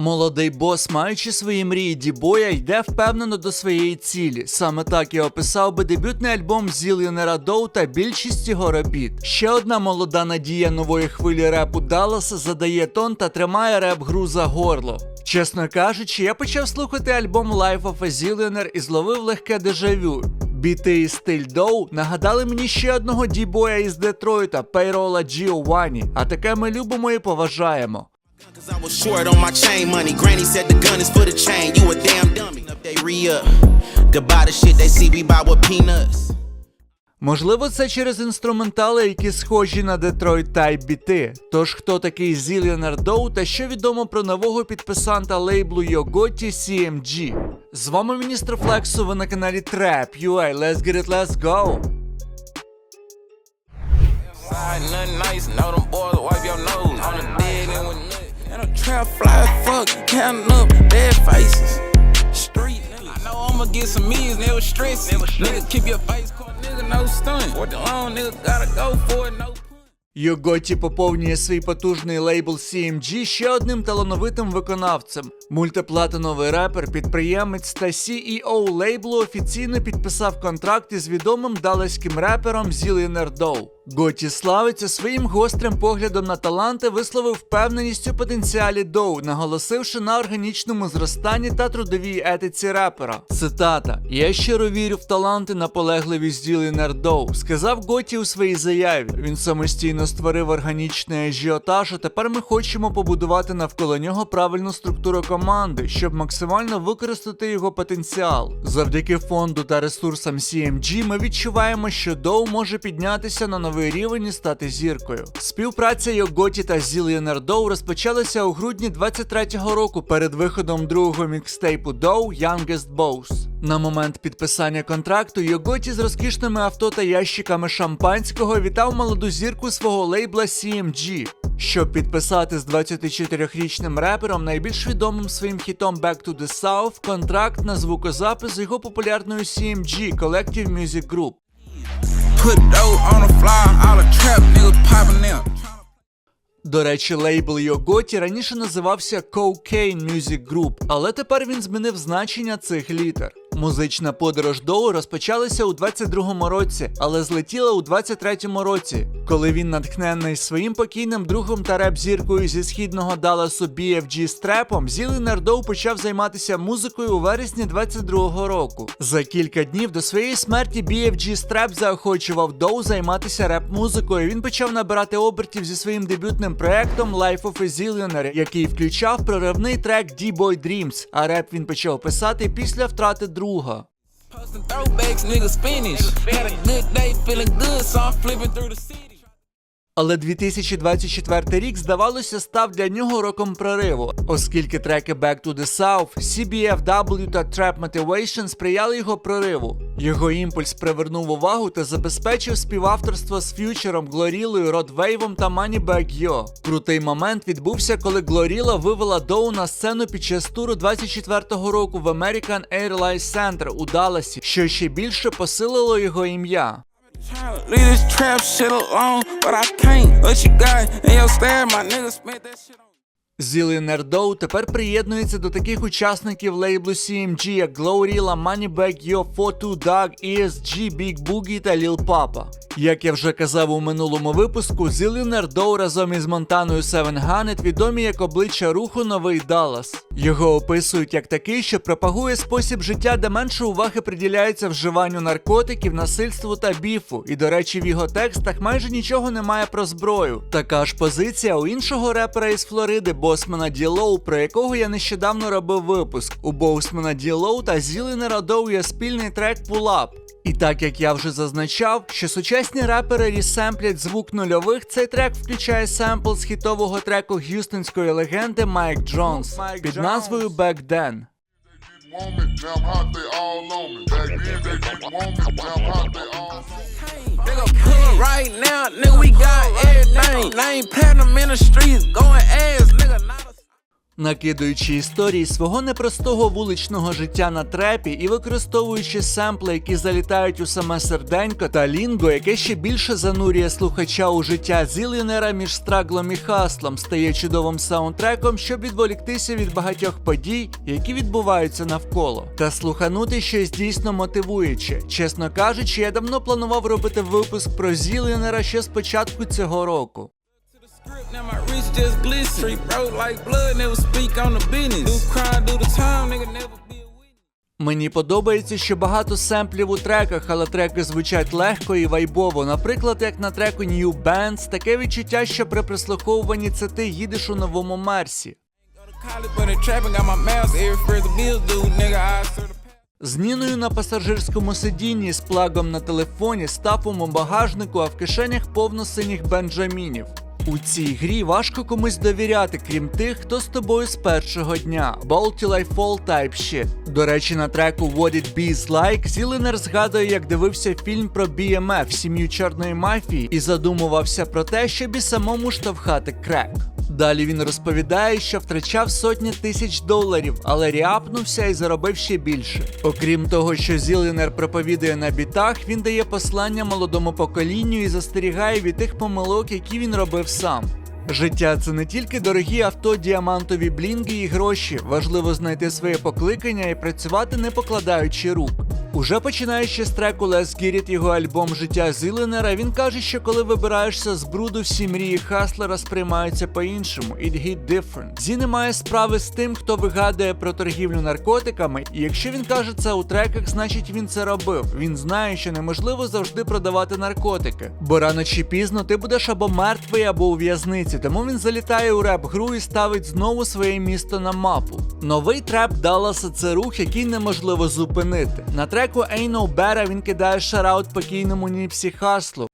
Молодий бос, маючи свої мрії дібоя, йде впевнено до своєї цілі. Саме так я описав би дебютний альбом Зіліонера Доу та більшість його робіт. Ще одна молода надія нової хвилі репу Далласа задає тон та тримає реп гру за горло. Чесно кажучи, я почав слухати альбом Life of a Zillionaire і зловив легке дежавю. Біти і стиль Доу нагадали мені ще одного дібоя із Детройта, Пейрола Джіованні, а таке ми любимо і поважаємо. Cause I was short on my chain money. Granny said the gun is for the chain. You a damn dummy. Up they re up. Goodbye the shit they see we buy with peanuts. Можливо, це через інструментали, які схожі на Детройт Type біти. Тож хто такий Зіліонер Доу та що відомо про нового підписанта лейблу Йоготі CMG? З вами міністр Флексу, ви на каналі Trap UA. Let's get it, let's go! Nothing nice. Know them boys wipe your nose A fly fuck, counting up dead faces. Street, nigga. I know I'ma get some millions, never stress. Nigga, keep your face caught, nigga, no stunt. What the long nigga gotta go for it, no. Йоготі поповнює свій потужний лейбл CMG ще одним талановитим виконавцем. Мультиплатиновий репер, підприємець та CEO лейблу офіційно підписав контракт із відомим далеським репером Зілінер Доу. Готі славиться своїм гострим поглядом на таланти, висловив впевненість у потенціалі Доу, наголосивши на органічному зростанні та трудовій етиці репера. Цитата: Я щиро вірю в таланти наполегливість Зілінер Доу, сказав Готі у своїй заяві. Він самостійно створив органічний ажіотаж, а тепер ми хочемо побудувати навколо нього правильну структуру команди, щоб максимально використати його потенціал. Завдяки фонду та ресурсам CMG ми відчуваємо, що Доу може піднятися на новий рівень і стати зіркою. Співпраця Йоготі та Зіліонер Доу розпочалася у грудні 23-го року перед виходом другого мікстейпу Доу Youngest Boss. На момент підписання контракту Йоготі з розкішними авто та ящиками шампанського вітав молоду зірку свого лейбла CMG. Щоб підписати з 24-річним репером, найбільш відомим своїм хітом Back to the South, контракт на звукозапис з його популярною CMG Collective Music Group. До речі, лейбл Йоготі раніше називався Cocaine Music Group, але тепер він змінив значення цих літер. Музична подорож Доу розпочалася у 22-му році, але злетіла у 23-му році, коли він, натхнений своїм покійним другом та реп-зіркою зі східного Далласу BFG Стрепом, Зілінер Доу почав займатися музикою у вересні 22-го року. За кілька днів до своєї смерті BFG Strap заохочував Доу займатися реп-музикою. Він почав набирати обертів зі своїм дебютним проектом Life of a Zillionaire, який включав проривний трек D-Boy Dreams, а реп він почав писати після втрати друга. Posting throwbacks, niggas finish. Had a good day, feeling good, so I'm flipping through the city. Але 2024 рік, здавалося, став для нього роком прориву, оскільки треки Back to the South, CBFW та Trap Motivation сприяли його прориву. Його імпульс привернув увагу та забезпечив співавторство з ф'ючером, Глорілою, Родвейвом та Moneybag Yo. Крутий момент відбувся, коли Глоріла вивела Доу на сцену під час туру 24-го року в American Airlines Center у Далласі, що ще більше посилило його ім'я. Leave this trap shit alone, but I can't. What you got in your stare, my nigga spent that shit on. Зілінер Доу тепер приєднується до таких учасників лейблу CMG, як Glorilla, Moneybag Yo, 42 Dog, ESG, Big Boogie та Lil Papa. Як я вже казав у минулому випуску, Зілінер Доу разом із Монтаною Seven Ганет відомі як обличчя руху Новий Даллас. Його описують як такий, що пропагує спосіб життя, де менше уваги приділяється вживанню наркотиків, насильству та біфу. І, до речі, в його текстах майже нічого немає про зброю. Така ж позиція у іншого репера із Флориди, Босмана Ділоу, про якого я нещодавно робив випуск. У Босмана Ділоу та Зілінера Радоу є спільний трек Up. І так як я вже зазначав, що сучасні репери ресемплять звук нульових, цей трек включає семпл з хітового треку г'юстонської легенди Майк Джонс під назвою Back Then. Now hot, they all me. They now hot, they all. Nigga, right now, nigga, we got everything. Name platinum in the streets, going ass, nigga. Накидуючи історії свого непростого вуличного життя на трепі і використовуючи семпли, які залітають у саме серденько, та лінго, яке ще більше занурює слухача у життя зілінера між страглом і хаслом, стає чудовим саундтреком, щоб відволіктися від багатьох подій, які відбуваються навколо, та слуханути щось дійсно мотивуюче. Чесно кажучи, я давно планував робити випуск про зілінера ще з початку цього року. Мені подобається, що багато семплів у треках, але треки звучать легко і вайбово. Наприклад, як на треку New Bands, таке відчуття, що при прислуховуванні це ти їдеш у новому Мерсі. The З Ніною на пасажирському сидінні з плагом на телефоні, стафом у багажнику, а в кишенях повно синіх бенджамінів. У цій грі важко комусь довіряти, крім тих, хто з тобою з першого дня. Balti Life fall type. До речі, на треку What It Be's Like Зіленер згадує, як дивився фільм про BMF, сім'ю чорної мафії, і задумувався про те, щоб і самому штовхати крек. Далі він розповідає, що втрачав сотні тисяч доларів, але ряпнувся і заробив ще більше. Окрім того, що Зіленер проповідує на бітах, він дає послання молодому поколінню і застерігає від тих помилок, які він робив сам. Життя це не тільки дорогі авто, діамантові блінги і гроші. Важливо знайти своє покликання і працювати не покладаючи рук. Уже починаючи з треку Get It, його альбом Життя Зіленера, він каже, що коли вибираєшся з бруду, всі мрії Хаслера сприймаються по-іншому. It hit different. Зі не має справи з тим, хто вигадує про торгівлю наркотиками, і якщо він каже це у треках, значить він це робив. Він знає, що неможливо завжди продавати наркотики. Бо рано чи пізно ти будеш або мертвий, або у в'язниці, тому він залітає у реп-гру і ставить знову своє місто на мапу. Новий треп Далласа це рух, який неможливо зупинити. На треку Ain't No Better він кидає шараут покійному Ніпсі Хаслу.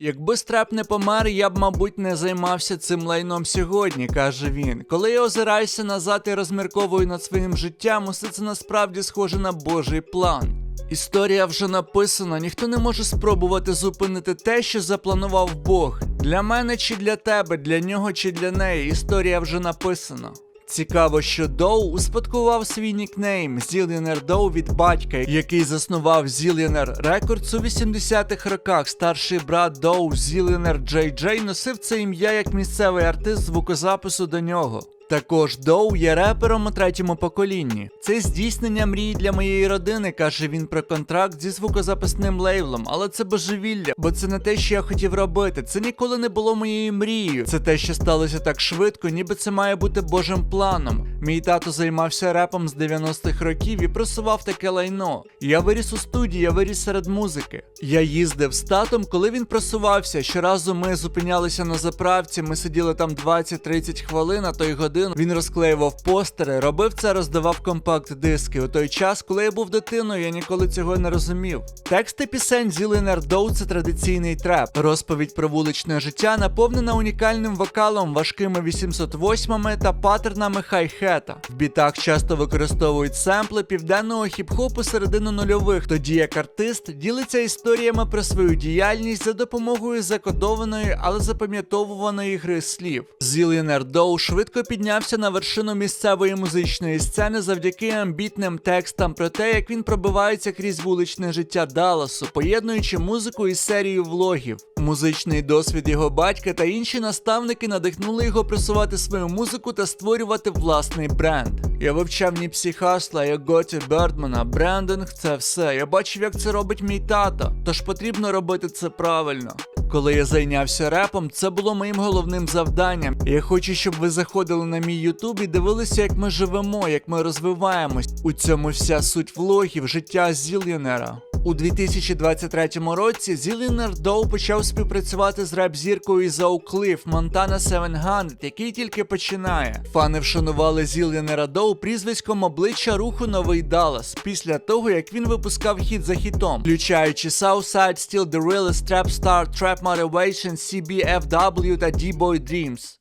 Якби Страп не помер, я б, мабуть, не займався цим лайном сьогодні, каже він. Коли я озираюся назад і розмірковую над своїм життям, усе це насправді схоже на Божий план. Історія вже написана, ніхто не може спробувати зупинити те, що запланував Бог. Для мене чи для тебе, для нього чи для неї. Історія вже написана. Цікаво, що Доу успадкував свій нікнейм Zillionaire Доу від батька, який заснував Zillionaire Records у 80-х роках. Старший брат Доу Zillionaire Джей Джей носив це ім'я як місцевий артист звукозапису до нього. Також Доу є репером у третьому поколінні. Це здійснення мрії для моєї родини, каже він про контракт зі звукозаписним лейблом, але це божевілля, бо це не те, що я хотів робити. Це ніколи не було моєю мрією. Це те, що сталося так швидко, ніби це має бути божим планом. Мій тато займався репом з 90-х років і просував таке лайно. Я виріс у студії, я виріс серед музики. Я їздив з татом, коли він просувався. Щоразу ми зупинялися на заправці, ми сиділи там 20-30 хвилин, а то й годину. Він розклеював постери, робив це, роздавав компакт-диски. У той час, коли я був дитиною, я ніколи цього не розумів. Тексти пісень Зіленер Доу це традиційний треп. Розповідь про вуличне життя наповнена унікальним вокалом, важкими 808-ми та паттернами хай-хета. В бітах часто використовують семпли південного хіп-хопу середини нульових, тоді як артист ділиться історіями про свою діяльність за допомогою закодованої, але запам'ятовуваної гри слів. Зіленер Доу швидко піднявся на вершину місцевої музичної сцени завдяки амбітним текстам про те, як він пробивається крізь вуличне життя Далласу, поєднуючи музику із серією влогів. Музичний досвід його батька та інші наставники надихнули його просувати свою музику та створювати власний бренд. Я вивчав Ніпсі Хасла, як Готі Бердмана, брендинг це все. Я бачив, як це робить мій тато, тож потрібно робити це правильно. Коли я зайнявся репом, це було моїм головним завданням. Я хочу, щоб ви заходили на мій ютуб і дивилися, як ми живемо, як ми розвиваємось. У цьому вся суть влогів, життя Зіл'єнера. У 2023 році Зілінер Доу почав співпрацювати з реп-зіркою із Оукліф Montana 700, який тільки починає. Фани вшанували Зілінера Доу прізвиськом обличчя руху Новий Даллас після того, як він випускав хіт за хітом, включаючи Southside Still The Realest, Trap Star, Trap Motivation, CBFW та D-Boy Dreams.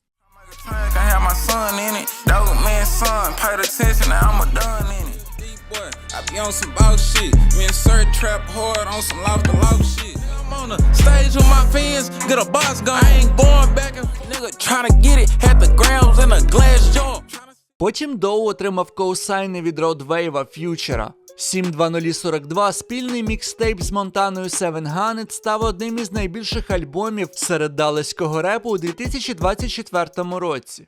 I have my son in it. Dope man son, paid attention, now I'm a done in it. I be on some boss shit. Me and Sir trap hard on some loft to loft shit. I'm on the stage with my fans, get a boss gun. I ain't going back and nigga tryna get it. Had the grams in a glass jar. Потім Доу отримав коусайни від Roadwave Ф'ючера. 72042 спільний мікстейп з Монтаною 700 став одним із найбільших альбомів серед далеського репу у 2024 році.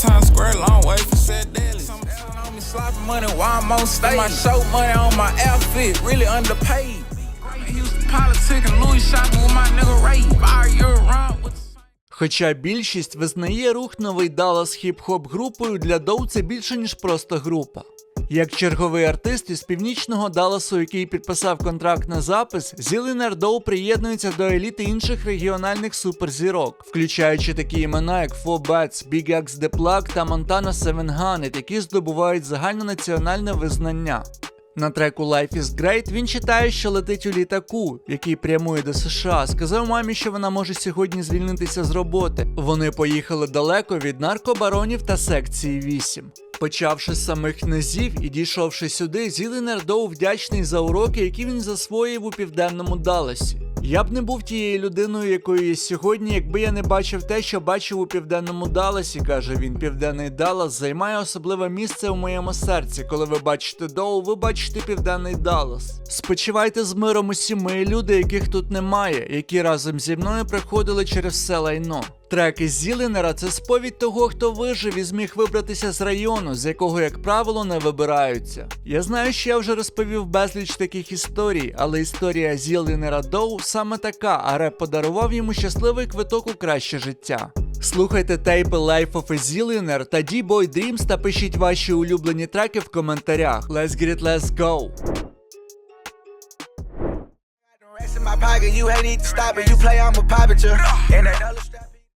Times Square, long way from said daily. Some on me sloppy money while I'm on stage. My show money on my outfit, really underpaid. I'm in Houston politic and Louis shopping with my nigga Ray. Fire year round with Хоча більшість визнає рух новий Даллас хіп-хоп групою, для Доу це більше ніж просто група. Як черговий артист із північного Далласу, який підписав контракт на запис, Зіленер Доу приєднується до еліти інших регіональних суперзірок, включаючи такі імена, як Fo Bats, Big X The Plug та Montana 700, які здобувають загальнонаціональне визнання. На треку Life is Great він читає, що летить у літаку, який прямує до США. Сказав мамі, що вона може сьогодні звільнитися з роботи. Вони поїхали далеко від наркобаронів та секції 8. Почавши з самих низів і дійшовши сюди, Зіленер Доу вдячний за уроки, які він засвоїв у південному Далласі. Я б не був тією людиною, якою є сьогодні, якби я не бачив те, що бачив у південному Далласі, каже він. Південний Даллас займає особливе місце у моєму серці. Коли ви бачите Доу, ви бачите південний Даллас. Спочивайте з миром усі мої люди, яких тут немає, які разом зі мною приходили через все лайно. Треки Зіленера це сповідь того, хто вижив і зміг вибратися з району, з якого, як правило, не вибираються. Я знаю, що я вже розповів безліч таких історій, але історія Зіленера Доу саме така, а реп подарував йому щасливий квиток у краще життя. Слухайте тейпи Life of a Zillionaire та D-Boy Dreams та пишіть ваші улюблені треки в коментарях. Let's get it, let's go! In my pocket, you ain't need to stop it. You play, I'ma pop it, yeah. And that dollar strap.